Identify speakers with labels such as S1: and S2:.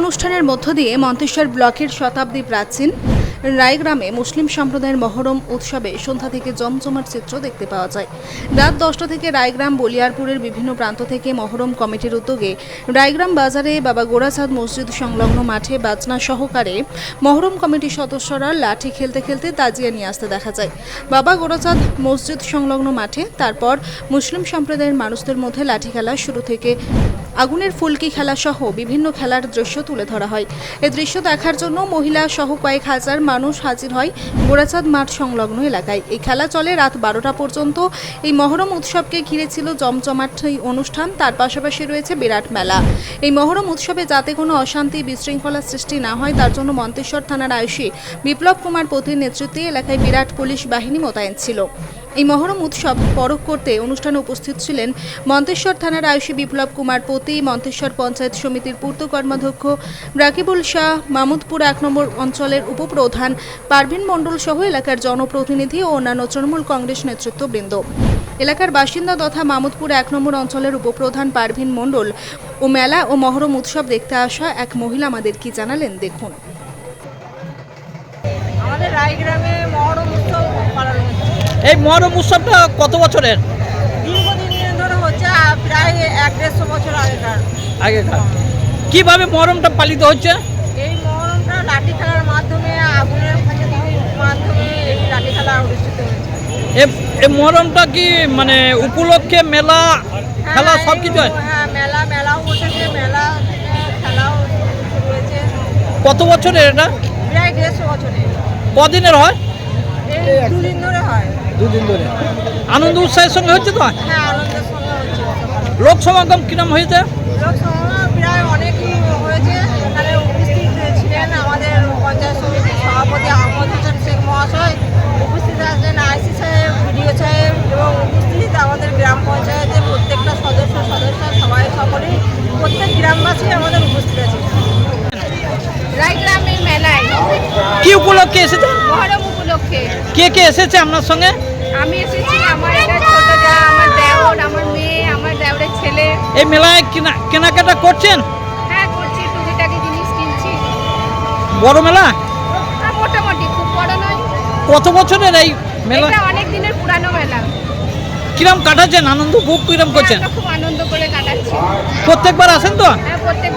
S1: অনুষ্ঠানের মধ্য দিয়ে মন্তেশ্বর ব্লকের শতাব্দী প্রাচীন রায়গ্রামে মুসলিম সম্প্রদায়ের মহরম উৎসবে সন্ধ্যা থেকে জমজমাট চিত্র দেখতে পাওয়া যায়। রাত দশটা থেকে রায়গ্রাম, বলিয়ারপুরের বিভিন্ন প্রান্ত থেকে মহরম কমিটির উদ্যোগে রায়গ্রাম বাজারে বাবা গোড়াচাঁদ মসজিদ সংলগ্ন মাঠে বাজনা সহকারে মহরম কমিটির সদস্যরা লাঠি খেলতে খেলতে তাজিয়া নিয়ে আসতে দেখা যায়। বাবা গোড়াচাঁদ মসজিদ সংলগ্ন মাঠে, তারপর মুসলিম সম্প্রদায়ের মানুষদের মধ্যে লাঠি খেলা শুরু থেকে আগুনের ফুলকি খেলা সহ বিভিন্ন খেলার দৃশ্য তুলে ধরা হয়। এই দৃশ্য দেখার জন্য মহিলা সহ কয়েক হাজার মানুষ হাজির হয় গোড়াচাঁদ মাঠ সংলগ্ন এলাকায়। এই খেলা চলে রাত বারোটা পর্যন্ত। এই মহরম উৎসবকে ঘিরে ছিল জমজমাট এই অনুষ্ঠান, তার পাশাপাশি রয়েছে বিরাট মেলা। এই মহরম উৎসবে যাতে কোনো অশান্তি বিশৃঙ্খলা সৃষ্টি না হয়, তার জন্য মন্তেশ্বর থানার আয়ুষী বিপ্লব কুমার পতির নেতৃত্বে এলাকায় বিরাট পুলিশ বাহিনী মোতায়েন ছিল। এই মহরম উৎসব পরখ করতে অনুষ্ঠানে উপস্থিত ছিলেন মন্তেশ্বর থানার আয়ুষী বিপ্লব কুমার পতি, মন্তেশ্বর পঞ্চায়েত সমিতির পূর্ত কর্মাধ্যক্ষ রাকিবুল শাহ, মামুদপুর এক নম্বর অঞ্চলের উপপ্রধান পারভিন মণ্ডল সহ এলাকার জনপ্রতিনিধি ও অন্যান্য তৃণমূল কংগ্রেস নেতৃত্ববৃন্দ। এলাকার বাসিন্দা তথা মামুদপুর এক নম্বর অঞ্চলের উপপ্রধান পারভিন মণ্ডল ও মেলা ও মহরম উৎসব দেখতে আসা এক মহিলা আমাদের কি জানালেন দেখুন।
S2: আমাদের রায়গ্রামে মহরম উৎসব পালন হচ্ছে।
S3: এই মহরম উৎসবটা কত বছরের?
S2: দীর্ঘদিন ধরে হচ্ছে প্রায় এক দেড়শো বছর আগেকার।
S3: আগেকার। কীভাবে মহরমটা পালিত হচ্ছে?
S2: এই মহরমটা লাঠি খেলার মাধ্যমে আগুনের মাধ্যমে এই লাঠি খেলা অনুষ্ঠিত হয়েছে।
S3: এই মহরমটা কি মানে উপলক্ষে মেলা খেলা
S2: হ্যাঁ,
S3: সব কিছু হয়?
S2: হ্যাঁ মেলা মেলাও বসেছে মেলা খেলাও হয়েছে।
S3: কত বছরের এটা?
S2: প্রায় দেড়শো বছরে
S3: কদিনের হয়?
S2: দুদিন ধরে হয়।
S3: দুদিন ধরে। আনন্দ উৎসাহের সঙ্গে হচ্ছে তো
S2: হ্যাঁ আনন্দের সঙ্গে হচ্ছে।
S3: লোক সমাগম কিরম হয়েছে?
S2: লোক সমাগম প্রায় অনেকই হয়েছে। এখানে উপস্থিত ছিলেন আমাদের পঞ্চায়েত সমিতির সভাপতি আহমদ হোসেন শেখ মহাশয়। উপস্থিত আছেন আইসি সাহেব বিডিও সাহেব এবং উপস্থিত আমাদের গ্রাম পঞ্চায়েতের প্রত্যেকটা সদস্য সদস্য সবাই সকলেই। প্রত্যেক গ্রামবাসী আমাদের উপস্থিত আছে।
S4: মেলায়
S3: কি উপলক্ষে এসেছে? কে? কে এসেছে আপনার সঙ্গে?
S4: আমি এসেছি আমার একটা ছোট যা আমার দেওর আমার মেয়ে আমার দেওরের ছেলে।
S3: এই মেলায় কেনা কেনাকাটা করছেন?
S4: হ্যাঁ করছি টুকিটাকি জিনিস কিনছি।
S3: বড় মেলা?
S4: মোটামুটি খুব বড় নয়।
S3: কত বছরের এই মেলা?
S4: এটা অনেক দিনের পুরানো মেলা।
S3: কিরম কাটাচ্ছেন? আনন্দ বুক কিরম করছেন?
S4: আমরা খুব আনন্দ করে কাটাচ্ছি।
S3: প্রত্যেকবার আসেন তো?
S4: হ্যাঁ প্রত্যেকবারই